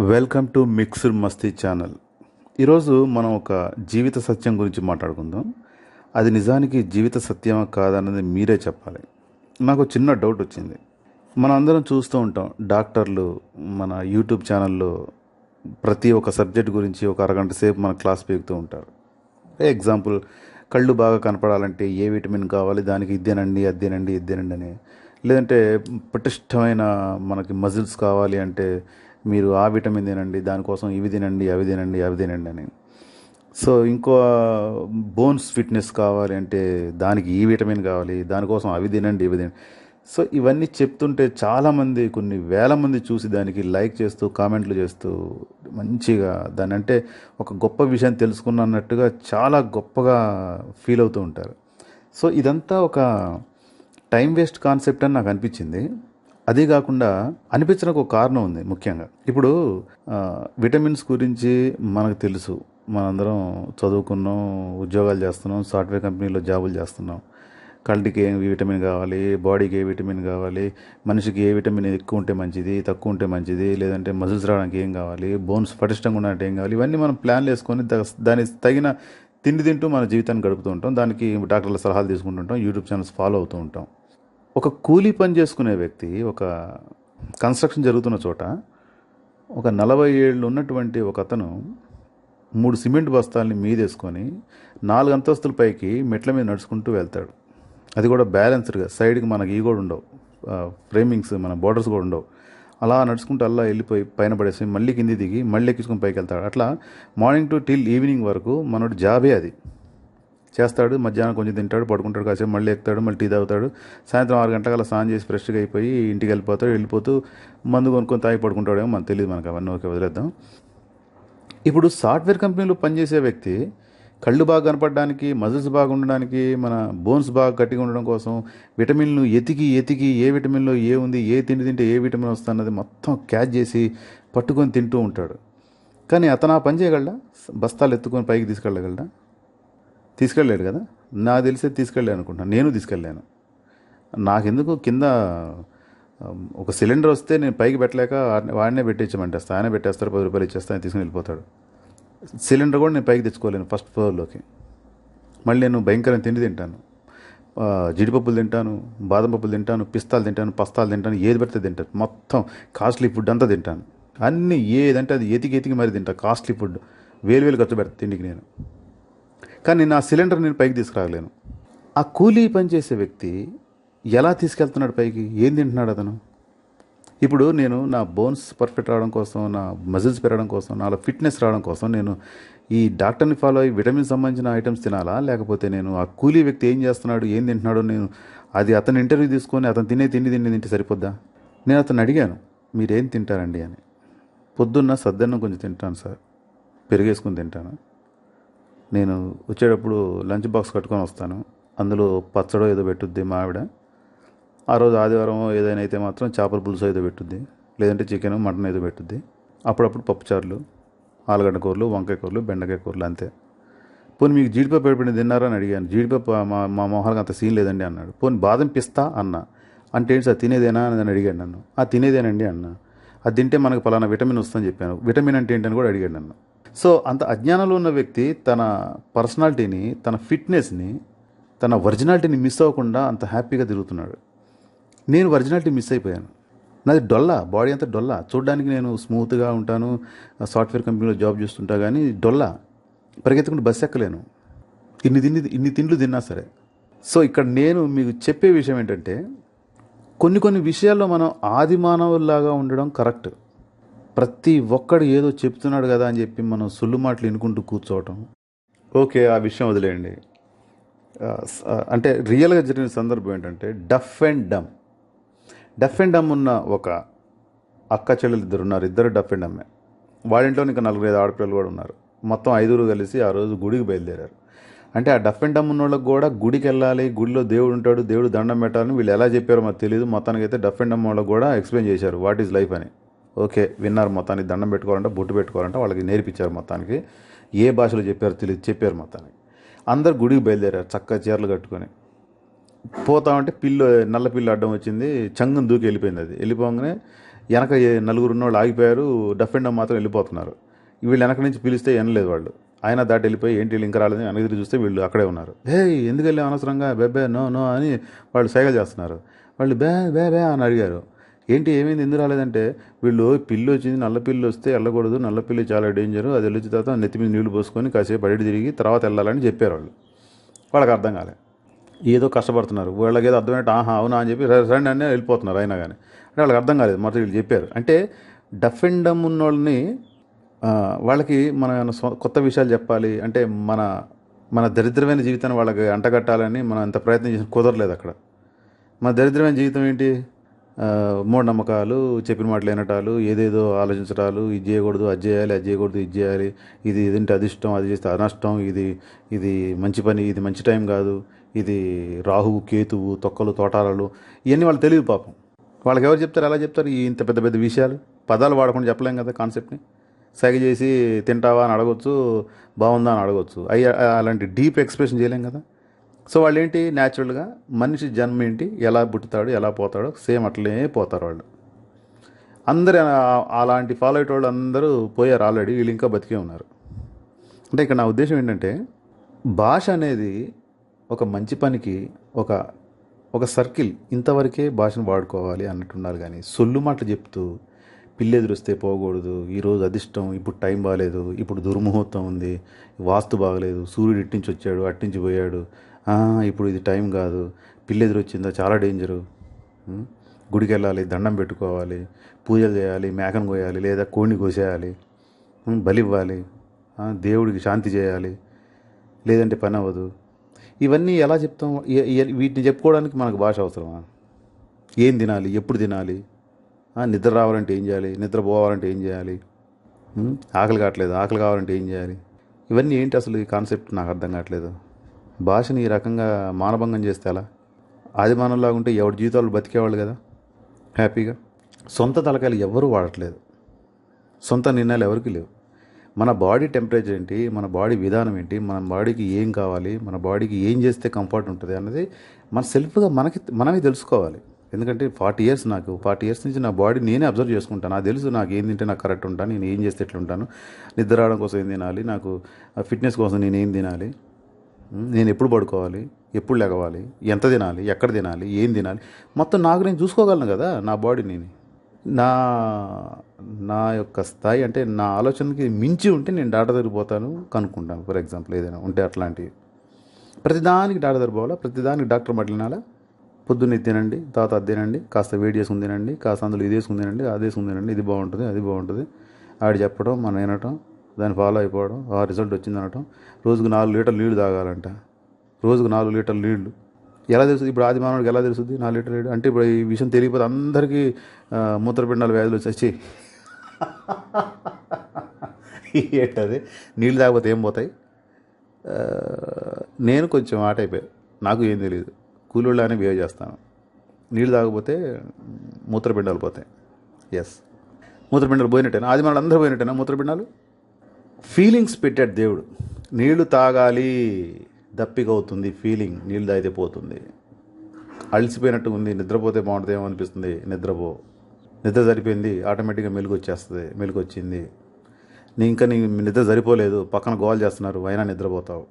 Welcome to mixed Masti channel. ఈరోజు మనం ఒక జీవిత సత్యం గురించి మాట్లాడుకుందాం. అది నిజానికి జీవిత సత్యమా కాదన్నది మీరే చెప్పాలి. నాకు చిన్న డౌట్ వచ్చింది. మనం అందరం చూస్తూ ఉంటాం డాక్టర్లు మన యూట్యూబ్ ఛానల్లో ప్రతి ఒక్క సబ్జెక్ట్ గురించి ఒక అరగంట సేపు మన క్లాస్ పీకుతూ ఉంటారు. ఎగ్జాంపుల్ కళ్ళు బాగా కనపడాలంటే ఏ విటమిన్ కావాలి దానికి ఇద్దేనండి అదేనండి ఇద్దేనండి అని. లేదంటే పటిష్టమైన మనకి మజిల్స్ కావాలి అంటే మీరు ఆ విటమిన్ తినండి దానికోసం ఇవి తినండి అవి తినండి అవి తినండి అని. సో ఇంకో బోన్స్ ఫిట్నెస్ కావాలి అంటే దానికి ఈ విటమిన్ కావాలి దానికోసం అవి తినండి ఇవి తినండి. సో ఇవన్నీ చెప్తుంటే చాలామంది కొన్ని వేల మంది చూసి దానికి లైక్ చేస్తూ కామెంట్లు చేస్తూ మంచిగా దాని అంటే ఒక గొప్ప విషయం తెలుసుకున్న అన్నట్టుగా చాలా గొప్పగా ఫీల్ అవుతూ ఉంటారు. సో ఇదంతా ఒక టైం వేస్ట్ కాన్సెప్ట్ అని నాకు అనిపించింది. అదే కాకుండా అనిపించడానికి ఒక కారణం ఉంది ముఖ్యంగా. ఇప్పుడు విటమిన్స్ గురించి మనకు తెలుసు. మనందరం చదువుకున్నాం ఉద్యోగాలు చేస్తున్నాం సాఫ్ట్వేర్ కంపెనీలో జాబులు చేస్తున్నాం. కళ్ళకి ఏ విటమిన్ కావాలి బాడీకి ఏ విటమిన్ కావాలి మనిషికి ఏ విటమిన్ ఎక్కువ ఉంటే మంచిది తక్కువ ఉంటే మంచిది లేదంటే మజిల్స్ రావడానికి ఏం కావాలి బోన్స్ పటిష్టంగా ఉండాలంటే ఏం కావాలి ఇవన్నీ మనం ప్లాన్లు వేసుకొని దానికి తగిన తిండి తింటూ మన జీవితాన్ని గడుపుతూ ఉంటాం. దానికి డాక్టర్ల సలహాలు తీసుకుంటుంటాం యూట్యూబ్ ఛానల్స్ ఫాలో అవుతూ ఉంటాం. ఒక కూలీ పని చేసుకునే వ్యక్తి ఒక కన్స్ట్రక్షన్ జరుగుతున్న చోట ఒక నలభై ఏళ్ళు ఉన్నటువంటి ఒక అతను మూడు సిమెంట్ బస్తాల్ని మీదేసుకొని నాలుగు అంతస్తుల పైకి మెట్ల మీద నడుచుకుంటూ వెళ్తాడు. అది కూడా బ్యాలెన్స్డ్గా. సైడ్కి మనకి ఈ కూడా ఉండవు. ఫ్రేమింగ్స్ మన బోర్డర్స్ కూడా ఉండవు. అలా నడుచుకుంటూ అలా వెళ్ళిపోయి పైన పడేసి మళ్ళీ కింది దిగి మళ్ళీ ఎక్కించుకొని పైకి వెళ్తాడు. అట్లా మార్నింగ్ టు టిల్ ఈవినింగ్ వరకు మనోడి జాబే అది. చేస్తాడు మధ్యాహ్నం కొంచెం తింటాడు పడుకుంటాడు కాసేపు మళ్ళీ ఎక్కుతాడు మళ్ళీ టీ తాగుతాడు. సాయంత్రం ఆరు గంటల స్నానం చేసి ఫ్రెష్గా అయిపోయి ఇంటికి వెళ్ళిపోతాడు వెళ్ళిపోతూ మందు కొనుక్కొని తాగి పడుకుంటాడేమో మనకు తెలియదు మనకు అవన్నీ ఓకే వదిలేద్దాం. ఇప్పుడు సాఫ్ట్వేర్ కంపెనీలో పనిచేసే వ్యక్తి కళ్ళు బాగా కనపడడానికి మజిల్స్ బాగా ఉండడానికి మన బోన్స్ బాగా గట్టిగా ఉండడం కోసం విటమిన్లు ఎతికి ఎతికి ఏ విటమిన్లో ఏ ఉంది ఏ తిండి తింటే ఏ విటమిన్ వస్తున్నది మొత్తం క్యాచ్ చేసి పట్టుకొని తింటూ ఉంటాడు. కానీ అతను ఆ పని చేయగలడా? బస్తాలు ఎత్తుకొని పైకి తీసుకెళ్ళగలడా? తీసుకెళ్ళాడు కదా? నాకు తెలిసే తీసుకెళ్ళాను అనుకుంటున్నాను నేను తీసుకెళ్ళాను. నాకెందుకు? కింద ఒక సిలిండర్ వస్తే నేను పైకి పెట్టలేక వాడినే- వాడినే పెట్టించమంటేస్తా ఆయనే పెట్టేస్తారు పది రూపాయలు ఇచ్చేస్తాను తీసుకుని వెళ్ళిపోతాడు. సిలిండర్ కూడా నేను పైకి తెచ్చుకోలేను ఫస్ట్ ఫ్లోర్లోకి. మళ్ళీ నేను భయంకరమైన తిండి తింటాను. జీడిపప్పులు తింటాను బాదం పప్పులు తింటాను పిస్తాలు తింటాను పస్తాలు తింటాను ఏది పడితే తింటాను. మొత్తం కాస్ట్లీ ఫుడ్ అంతా తింటాను. అన్నీ ఏదంటే అది ఎతికి ఎతికి మరి తింటా. Costly food. వేలు వేలు ఖర్చు పెడతా తిండికి నేను. కానీ నా సిలిండర్ నేను పైకి తీసుకురాగలేను. ఆ కూలీ పనిచేసే వ్యక్తి ఎలా తీసుకెళ్తున్నాడు పైకి? ఏం తింటున్నాడు అతను? ఇప్పుడు నేను నా బోన్స్ పర్ఫెక్ట్ రావడం కోసం నా మజిల్స్ పెరగడం కోసం నాలో ఫిట్నెస్ రావడం కోసం నేను ఈ డాక్టర్ని ఫాలో అయ్యి విటమిన్ సంబంధించిన ఐటమ్స్ తినాలా? లేకపోతే నేను ఆ కూలీ వ్యక్తి ఏం చేస్తున్నాడు ఏం తింటున్నాడో నేను అది అతను ఇంటర్వ్యూ తీసుకొని అతను తినే తిండి తిండి తింటే సరిపోద్దా? నేను అతను అడిగాను మీరేం తింటారండి? అని. పొద్దున్న సద్దన్నం కొంచెం తింటాను సార్ పెరిగేసుకుని తింటాను. నేను వచ్చేటప్పుడు లంచ్ బాక్స్ కట్టుకొని వస్తాను. అందులో పచ్చడో ఏదో పెట్టుద్ది మా ఆవిడ. ఆ రోజు ఆదివారం ఏదైనా అయితే మాత్రం చేపల పులుసు ఏదో పెట్టుద్ది. లేదంటే చికెన్ మటన్ ఏదో పెట్టుద్ది. అప్పుడప్పుడు పప్పుచారులు ఆలుగడ్డ కూరలు వంకాయ కూరలు బెండకాయ కూరలు అంతే. పోనీ మీకు జీడిపప్పు ఎప్పుడు తిన్నారా అని అడిగాను. జీడిపప్పు మా మా మొహాలకు అంత సీన్ లేదండి అన్నాడు. పోనీ బాదం పిస్తా అన్న. అంటే ఏంటి సార్ తినేదేనా అని అడిగాడు నన్ను. ఆ తినేదేనండి అన్న. అది తింటే మనకు పలానా విటమిన్ వస్తుందని చెప్పాను. విటమిన్ అంటే ఏంటని కూడా అడిగాడు నన్ను. సో అంత అజ్ఞానంలో ఉన్న వ్యక్తి తన పర్సనాలిటీని తన ఫిట్నెస్ని తన ఒరిజినాలిటీని మిస్ అవ్వకుండా అంత హ్యాపీగా తిరుగుతున్నాడు. నేను ఒరిజినాలిటీ మిస్ అయిపోయాను. నాది డొల్లా బాడీ అంతా డొల్లా. చూడడానికి నేను స్మూత్గా ఉంటాను సాఫ్ట్వేర్ కంపెనీలో జాబ్ చేస్తుంటా కానీ డొల్లా. పరిగెత్తుకుంటూ బస్సు ఎక్కలేను. ఇన్ని తిండి ఇన్ని తిండ్లు తిన్నా సరే. సో ఇక్కడ నేను మీకు చెప్పే విషయం ఏంటంటే కొన్ని కొన్ని విషయాల్లో మనం ఆది మానవుల్లాగా ఉండడం కరెక్ట్. ప్రతి ఒక్కడు ఏదో చెప్తున్నాడు కదా అని చెప్పి మనం సుల్లు మాటలు వినుకుంటూ కూర్చోవటం. ఓకే ఆ విషయం వదిలేయండి. అంటే రియల్గా జరిగిన సందర్భం ఏంటంటే డఫ్ అండ్ డమ్. డఫ్ అండ్ డమ్ ఉన్న ఒక అక్క చెల్లెలు ఇద్దరు ఉన్నారు. ఇద్దరు డఫ్ అండ్ డమ్మే. వాడింట్లో ఇంకా నలుగురు ఐదు ఆడపిల్లలు కూడా ఉన్నారు. మొత్తం ఐదుగురు కలిసి ఆ రోజు గుడికి బయలుదేరారు. అంటే ఆ డఫ్ అండ్ డమ్ ఉన్న వాళ్ళకి కూడా గుడికి వెళ్ళాలి గుడిలో దేవుడు ఉంటాడు దేవుడు దండం పెట్టాలని వీళ్ళు ఎలా చెప్పారో మాకు తెలియదు మొత్తానికి అయితే డఫ్ అండ్ డమ్ వాళ్ళకి కూడా ఎక్స్ప్లెయిన్ చేశారు వాట్ ఈజ్ లైఫ్ అని. ఓకే విన్నారు మొత్తానికి దండం పెట్టుకోవాలంటే బొట్టు పెట్టుకోవాలంటే వాళ్ళకి నేర్పించారు మొత్తానికి. ఏ భాషలో చెప్పారు తెలియదు చెప్పారు మొత్తానికి. అందరు గుడికి బయలుదేరారు చక్కగా చీరలు కట్టుకొని. పోతామంటే పిల్లు నల్ల పిల్లు అడ్డం వచ్చింది చంగుని దూకి వెళ్ళిపోయింది అది. వెళ్ళిపోగానే వెనక నలుగురు ఉన్నవాళ్ళు ఆగిపోయారు డఫ్ అండ్ మాత్రం వెళ్ళిపోతున్నారు. వీళ్ళు వెనక నుంచి పిలిస్తే వినలేదు వాళ్ళు. ఆయన దాటి వెళ్ళిపోయి ఏంటి వీళ్ళు ఇంకా రాలేదని వెనక తిరిగి చూస్తే వీళ్ళు అక్కడే ఉన్నారు. హే ఎందుకు వెళ్ళాం అనవసరంగా? బెబ్బే నో నో అని వాళ్ళు సైగలు చేస్తున్నారు. వాళ్ళు బే బే బే అని అడిగారు. ఏంటి ఏమైంది ఎందుకు రాలేదంటే వీళ్ళు పిల్లి వచ్చింది నల్ల పిల్లి వస్తే వెళ్ళకూడదు నల్ల పిల్లి చాలా డేంజర్ అది వెళ్ళిన తర్వాత నెత్తి మీద నీళ్ళు పోసుకొని కాసేపు అడిగి తిరిగి తర్వాత వెళ్ళాలని చెప్పారు వాళ్ళు. వాళ్ళకి అర్థం కాలే. ఏదో కష్టపడుతున్నారు. వాళ్ళకి ఏదో అర్థమైనట్టు ఆహా అవునా అని చెప్పి రండి అని వెళ్ళిపోతున్నారు అయినా కానీ అంటే వాళ్ళకి అర్థం కాలేదు మొదటి వీళ్ళు చెప్పారు. అంటే డఫ్ అండ్ డమ్ ఉన్న వాళ్ళని వాళ్ళకి మన కొత్త విషయాలు చెప్పాలి. అంటే మన మన దరిద్రమైన జీవితాన్ని వాళ్ళకి అంటగట్టాలని మనం ఎంత ప్రయత్నం చేసిన కుదరలేదు అక్కడ. మన దరిద్రమైన జీవితం ఏంటి? మూఢనమ్మకాలు చెప్పిన మాటలు వినటాలు ఏదేదో ఆలోచించటాలు ఇది చేయకూడదు అది చేయాలి అది చేయకూడదు ఇది చేయాలి ఇది ఇదింటే అదిష్టం అది చేస్తే అనష్టం ఇది ఇది మంచి పని ఇది మంచి టైం కాదు ఇది రాహువు కేతువు తొక్కలు తోటాలలు ఇవన్నీ వాళ్ళు తెలియదు పాపం. వాళ్ళకి ఎవరు చెప్తారు ఎలా చెప్తారు ఇంత పెద్ద పెద్ద విషయాలు. పదాలు వాడకుండా చెప్పలేం కదా కాన్సెప్ట్ని. సైగ చేసి తింటావా అని అడగొచ్చు బాగుందా అని అడగొచ్చు. అయ్యి అలాంటి డీప్ ఎక్స్ప్రెషన్ చేయలేం కదా. సో వాళ్ళు ఏంటి న్యాచురల్గా మనిషి జన్మ ఏంటి? ఎలా పుట్టుతాడు? ఎలా పోతాడో సేమ్ అట్లే పోతారు వాళ్ళు. అందరు అలాంటి ఫాలో అయ్యేటోళ్ళు అందరూ పోయారు ఆల్రెడీ వీళ్ళు ఇంకా బతికే ఉన్నారు. అంటే ఇక్కడ నా ఉద్దేశం ఏంటంటే భాష అనేది ఒక మంచి పనికి ఒక ఒక సర్కిల్ ఇంతవరకే భాషను వాడుకోవాలి అన్నట్టు ఉండాలి కానీ సొల్లు మాటలు చెప్తూ పిల్లి ఎదురుస్తే పోకూడదు ఈరోజు అదిష్టం ఇప్పుడు టైం బాగాలేదు ఇప్పుడు దుర్ముహూర్తం ఉంది వాస్తు బాగలేదు సూర్యుడు ఇట్టించి వచ్చాడు అట్టించి పోయాడు ఇప్పుడు ఇది టైం కాదు. పిల్లి ఎదురు చాలా డేంజరు. గుడికి వెళ్ళాలి దండం పెట్టుకోవాలి పూజలు చేయాలి మేకను కోయాలి లేదా కోడిని కోసేయాలి బలి ఇవ్వాలి దేవుడికి శాంతి చేయాలి లేదంటే పని అవ్వదు. ఇవన్నీ ఎలా చెప్తాం? వీటిని చెప్పుకోవడానికి మనకు భాష అవసరమా? ఏం తినాలి? ఎప్పుడు తినాలి? నిద్ర రావాలంటే ఏం చేయాలి? నిద్ర పోవాలంటే ఏం చేయాలి? ఆకలి కావట్లేదు ఆకలి కావాలంటే ఏం చేయాలి? ఇవన్నీ ఏంటి అసలు ఈ కాన్సెప్ట్? నాకు అర్థం కావట్లేదు. భాషని ఈ రకంగా మానభంగం చేస్తే అలా అది మానవులాగా ఉంటే ఎవరి జీవితాలు బతికేవాళ్ళు కదా? హ్యాపీగా? సొంత తలకాయలు ఎవరూ వాడట్లేదు. సొంత నిర్ణయాలు ఎవరికి లేవు. మన బాడీ టెంపరేచర్ ఏంటి? మన బాడీ విధానం ఏంటి? మన బాడీకి ఏం కావాలి? మన బాడీకి ఏం చేస్తే కంఫర్ట్ ఉంటుంది అన్నది మన సెల్ఫ్గా మనకి మనమే తెలుసుకోవాలి. ఎందుకంటే ఫార్టీ ఇయర్స్ నాకు ఫార్టీ ఇయర్స్ నుంచి నా బాడీ నేనే అబ్జర్వ్ చేసుకుంటాను. నాకు తెలుసు నాకు ఏం తింటే నాకు కరెక్ట్ ఉంటాను నేను ఏం చేస్తే ఎట్లా ఉంటాను నిద్ర రావడం కోసం ఏం తినాలి? నాకు ఫిట్నెస్ కోసం నేను ఏం తినాలి? నేను ఎప్పుడు పడుకోవాలి? ఎప్పుడు లెగవాలి ఎంత తినాలి? ఎక్కడ తినాలి? ఏం తినాలి? మొత్తం నాకు నేను చూసుకోగలను కదా నా బాడీ నేను నా నా యొక్క స్థాయి అంటే నా ఆలోచనకి మించి ఉంటే నేను డాటా దగ్గరికి పోతాను కనుక్కుంటాను ఫర్ ఎగ్జాంపుల్ ఏదైనా ఉంటే అట్లాంటివి. ప్రతిదానికి డాక్టర్ దగ్గర పోవాలా? ప్రతిదానికి డాక్టర్ మట్లినాలా పొద్దున్నే పొద్దున్న తినండి తర్వాత అది తినండి కాస్త వేడి చేసుకుని తినండి కాస్త అందులో ఇది వేసుకుని తినండి అది వేసుకుని తినండి ఇది బాగుంటుంది అది బాగుంటుంది. ఆడు చెప్పడం మనం వినటం దాన్ని ఫాలో అయిపోవడం ఆ రిజల్ట్ వచ్చింది అనటం. రోజుకు నాలుగు లీటర్లు నీళ్ళు తాగాలంట. రోజుకు నాలుగు లీటర్లు నీళ్ళు. ఎలా తెలుస్తుంది? ఇప్పుడు ఆది మానవుడికి ఎలా తెలుస్తుంది? నాలుగు లీటర్ నీళ్ళు అంటే ఇప్పుడు ఈ విషయం తెలియకపోతే అందరికీ మూత్రపిండాలు మూత్రపిండాల వ్యాధులు వచ్చి ఏంటది? నీళ్ళు తాగకపోతే ఏం పోతాయి? నేను కొంచెం ఆట అయిపోయా. నాకు ఏం తెలియదు కూలోళ్ళనే బిహేవ్ చేస్తాను. నీళ్ళు తాగకపోతే మూత్రపిండాలు పోతాయి. ఎస్ మూత్రపిండాలు పోయినట్టేనా? ఆది మన అందరూ పోయినట్టేనా మూత్రపిండాలు? ఫీలింగ్స్ పెట్టాడు దేవుడు. నీళ్ళు తాగాలి దప్పికవుతుంది ఫీలింగ్ నీళ్ళు తాగితే పోతుంది. అలసిపోయినట్టు ఉంది నిద్రపోతే బాగుంటుందేమో అనిపిస్తుంది నిద్రపో. నిద్ర సరిపోయింది ఆటోమేటిక్గా మెలుగు వచ్చేస్తుంది మెలుగు వచ్చింది నీ ఇంకా నీ నిద్ర సరిపోలేదు పక్కన గోల్ చేస్తున్నారు అయినా నిద్రపోతావు.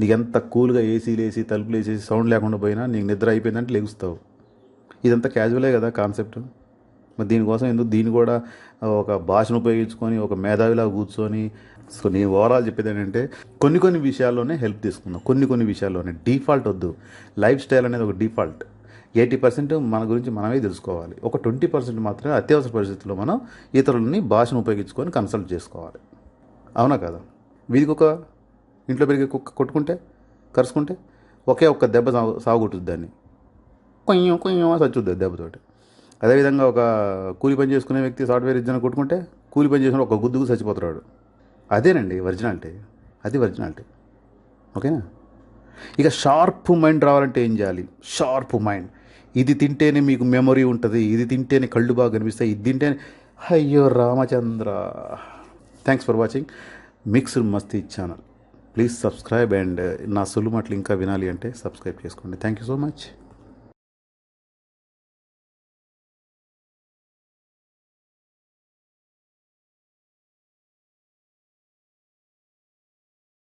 నీకు ఎంత కూల్గా ఏసీలు వేసి తలుపులు వేసేసి సౌండ్ లేకుండా పోయినా నీకు నిద్ర అయిపోయిందంటే లెగుస్తావు. ఇదంతా క్యాజువలే కదా కాన్సెప్ట్ దీనికోసం ఎందుకు దీన్ని కూడా ఒక భాషను ఉపయోగించుకొని ఒక మేధావిలా కూర్చొని సో నేను ఓవరాల్ చెప్పేది ఏంటంటే కొన్ని కొన్ని విషయాల్లోనే హెల్ప్ తీసుకుందాం. కొన్ని కొన్ని విషయాల్లోనే. డిఫాల్ట్ వద్దు. లైఫ్ స్టైల్ అనేది ఒక డిఫాల్ట్. ఎయిటీ పర్సెంట్ మన గురించి మనమే తెలుసుకోవాలి. ఒక ట్వంటీ పర్సెంట్ మాత్రమే అత్యవసర పరిస్థితుల్లో మనం ఇతరులని భాషను ఉపయోగించుకొని కన్సల్ట్ చేసుకోవాలి. అవునా కదా? వీధికి ఒక ఇంట్లో పెరిగే కుక్క కొట్టుకుంటే కరుచుకుంటే ఒకే ఒక్క దెబ్బ సాగు సాగుకొట్టుద్ది దాన్ని. కొయ్యం కొయ్యం చచ్చుద్ది దెబ్బతోటి. అదేవిధంగా ఒక కూలి పని చేసుకునే వ్యక్తి సాఫ్ట్వేర్ ఇద్దరు కొట్టుకుంటే కూలి పని చేసిన ఒక గుద్దుకు చచ్చిపోతాడు. అదేనండి ఒరిజినాలిటీ. అది ఒరిజినాలిటీ. ఓకేనా? ఇక షార్ప్ మైండ్ రావాలంటే ఏం చేయాలి? Sharp mind. ఇది తింటేనే మీకు మెమొరీ ఉంటుంది ఇది తింటేనే కళ్ళు బాగా కనిపిస్తాయి ఇది తింటేనే అయ్యో Ramachandra. Thanks for watching mixed Masti channel please subscribe and నా సొల్లు మాటలు ఇంకా వినాలి అంటే సబ్స్క్రైబ్ చేసుకోండి. Thank you so much